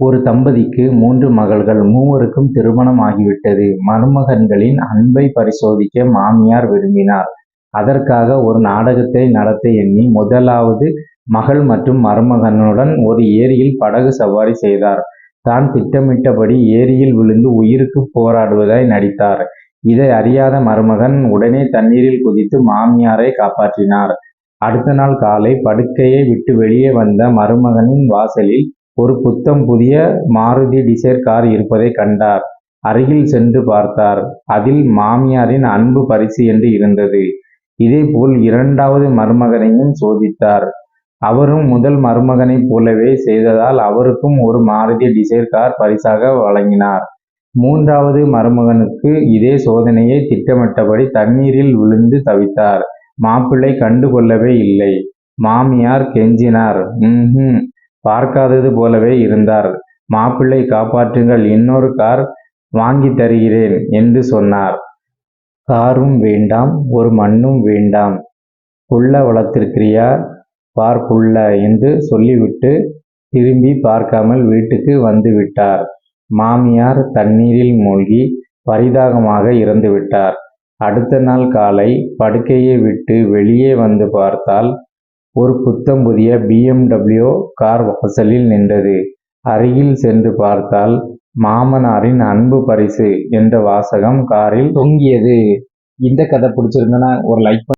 ஒரு தம்பதிக்கு மூன்று மகள்கள் மூவருக்கும் திருமணம் ஆகிவிட்டது. மருமகன்களின் அன்பை பரிசோதிக்க மாமியார் விரும்பினார். அதற்காக ஒரு நாடகத்தை நடத்த எண்ணி முதலாவது மகள் மற்றும் மருமகனுடன் ஒரு ஏரியில் படகு சவாரி செய்தார். தான் திட்டமிட்டபடி ஏரியில் விழுந்து உயிருக்கு போராடுவதாய் நடித்தார். இதை அறியாத மருமகன் உடனே தண்ணீரில் குதித்து மாமியாரை காப்பாற்றினார். அடுத்த நாள் காலை படுக்கையை விட்டு வெளியே வந்த மருமகனின் வாசலில் ஒரு புத்தம் புதிய மாருதி டிசைர் கார் இருப்பதை கண்டார். அருகில் சென்று பார்த்தார். அதில் மாமியாரின் அன்பு பரிசு என்று இருந்தது. இதேபோல் இரண்டாவது மருமகனையும் சோதித்தார். அவரும் முதல் மருமகனைப் போலவே செய்ததால் அவருக்கும் ஒரு மாருதி டிசைர் கார் பரிசாக வழங்கினார். மூன்றாவது மருமகனுக்கு இதே சோதனையை திட்டமிட்டபடி தண்ணீரில் விழுந்து தவித்தார். மாப்பிள்ளை கண்டு கொள்ளவே இல்லை. மாமியார் கெஞ்சினார். ம் பார்க்காதது போலவே இருந்தார். மாப்பிள்ளை காப்பாற்றுங்கள் இன்னொரு கார் வாங்கி தருகிறேன் என்று சொன்னார். காரும் வேண்டாம் ஒரு மண்ணும் வேண்டாம். புள்ள வளர்த்திருக்கிறியா? பார் புள்ள என்று சொல்லிவிட்டு திரும்பி பார்க்காமல் வீட்டுக்கு வந்து விட்டார். மாமியார் தண்ணீரில் மூழ்கி பரிதாகமாக இறந்துவிட்டார் அடுத்த நாள் காலை படுக்கையை விட்டு வெளியே வந்து பார்த்தால் ஒரு புத்தம் புதிய பிஎம்டபிள்யூ கார் வாசலில் நின்றது. அருகில் சென்று பார்த்தால் மாமனாரின் அன்பு பரிசு என்ற வாசகம் காரில் தொங்கியது. இந்த கதை பிடிச்சிருந்தனா ஒரு லைக்